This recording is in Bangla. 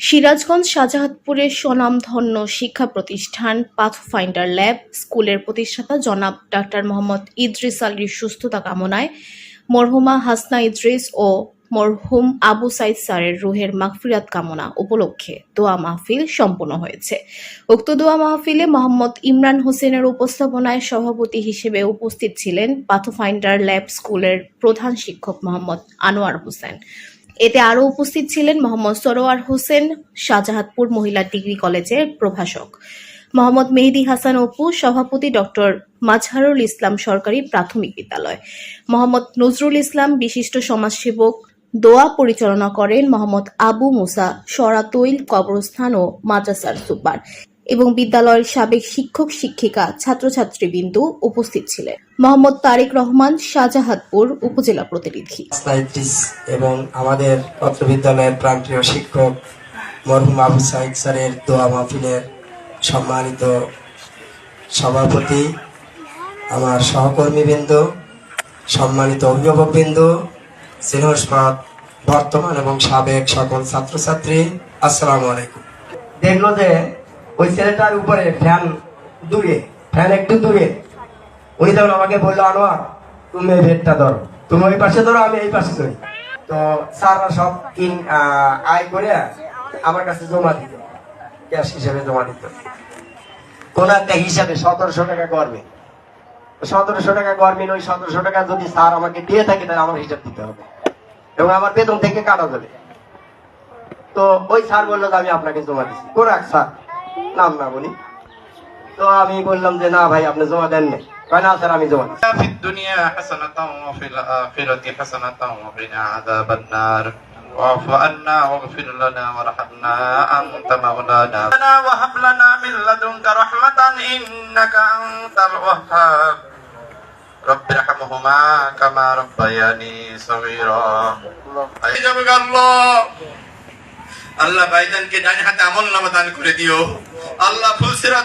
সিরাজগঞ্জ শাহজাহাতপুরের স্বনামধন্য শিক্ষা প্রতিষ্ঠান পাথফাইন্ডার ল্যাব স্কুলের প্রতিষ্ঠাতা জনাব ডাক্তার মোহাম্মদ ইদ্রিস আলীর সুস্থতা কামনায় মরহুমা হাসনা ইদ্রিস ও মরহুম আবু সাইদ স্যারের রুহের মাগফিরাত কামনা উপলক্ষে দোয়া মাহফিল সম্পন্ন হয়েছে। উক্ত দোয়া মাহফিলে মোহাম্মদ ইমরান হোসেনের উপস্থাপনায় সভাপতি হিসেবে উপস্থিত ছিলেন পাথফাইন্ডার ল্যাব স্কুলের প্রধান শিক্ষক মোহাম্মদ আনোয়ার হোসেন। এতে আরও উপস্থিত ছিলেন মোহাম্মদ সরোয়ার হোসেন শাহজাহাতপুর মহিলা ডিগ্রি কলেজের প্রভাষক। মোহাম্মদ মেহেদি হাসান অপু, সভাপতি ডক্টর মাজহারুল ইসলাম সরকারি প্রাথমিক বিদ্যালয়। মোহাম্মদ নজরুল ইসলাম, বিশিষ্ট সমাজসেবক, দোয়া পরিচালনা করেন মোহাম্মদ আবু মুসা, সরাতৈল কবরস্থান ও মাদ্রাসার সুপার। এবং বিদ্যালয়ের সাবেক শিক্ষক শিক্ষিকা ছাত্রছাত্রীবৃন্দ উপস্থিত ছিলেন। মোহাম্মদ তারেক রহমান শাহজাহাদপুর উপজেলা প্রতিনিধি। এবং আমাদের পত্র বিদ্যালয়ের প্রান্তীয় শিক্ষক মরহুম আবু সাইদ স্যারের দোয়া মাহফিলের সম্মানিত সভাপতি আমার সহকর্মী সহকর্মীবৃন্দ সম্মানিত অভিভাবকবৃন্দ স্নেহস্পাদ বর্তমান এবং সাবেক সকল ছাত্রছাত্রী আসসালামু আলাইকুম। দেখল যে ওই ছেলেটার উপরে ফ্যান দূরে ফ্যান একটু দূরে উনি তখন আমাকে বলল, আনোয়ার, তুমি এই ভেটটা ধরো। তুমি ওই পাশে ধরো, আমি এই পাশে ধরি। তো স্যাররা সব ইন আয় করে আমার কাছে জমা দিত ক্যাশ হিসেবে জমা দিত। কোন একটা হিসাবে সতেরোশো টাকা গরমে সতেরোশো টাকা গরমিন ওই সতেরোশো টাকা যদি স্যার আমাকে দিয়ে থাকে, তাহলে আমার হিসাব দিতে হবে। এবং আমার বেতন থেকে কাটা যাবে। তো ওই স্যার বলল যে, আমি আপনাকে জমা দিচ্ছি। কোন এক স্যার? নাম না বলি তো আমি বললাম যে না ভাই আপনি জমা দেন নাই কয় না স্যার আমি জমা দিচ্ছি في الدنيا حسنة وفي الآخرة حسنة وقنا عذاب النار واعف عنا واغفر لنا وارحمنا أنت مولانا لنا وهب لنا من لدنك رحمة إنك أنت الوهاب رب ارحمهما كما ربياني صغيرا أجابك الله আল্লাহ ভাইজানকে ডান হাতে আমল নামা দান করে দিও। আল্লাহ ফুলসিরাত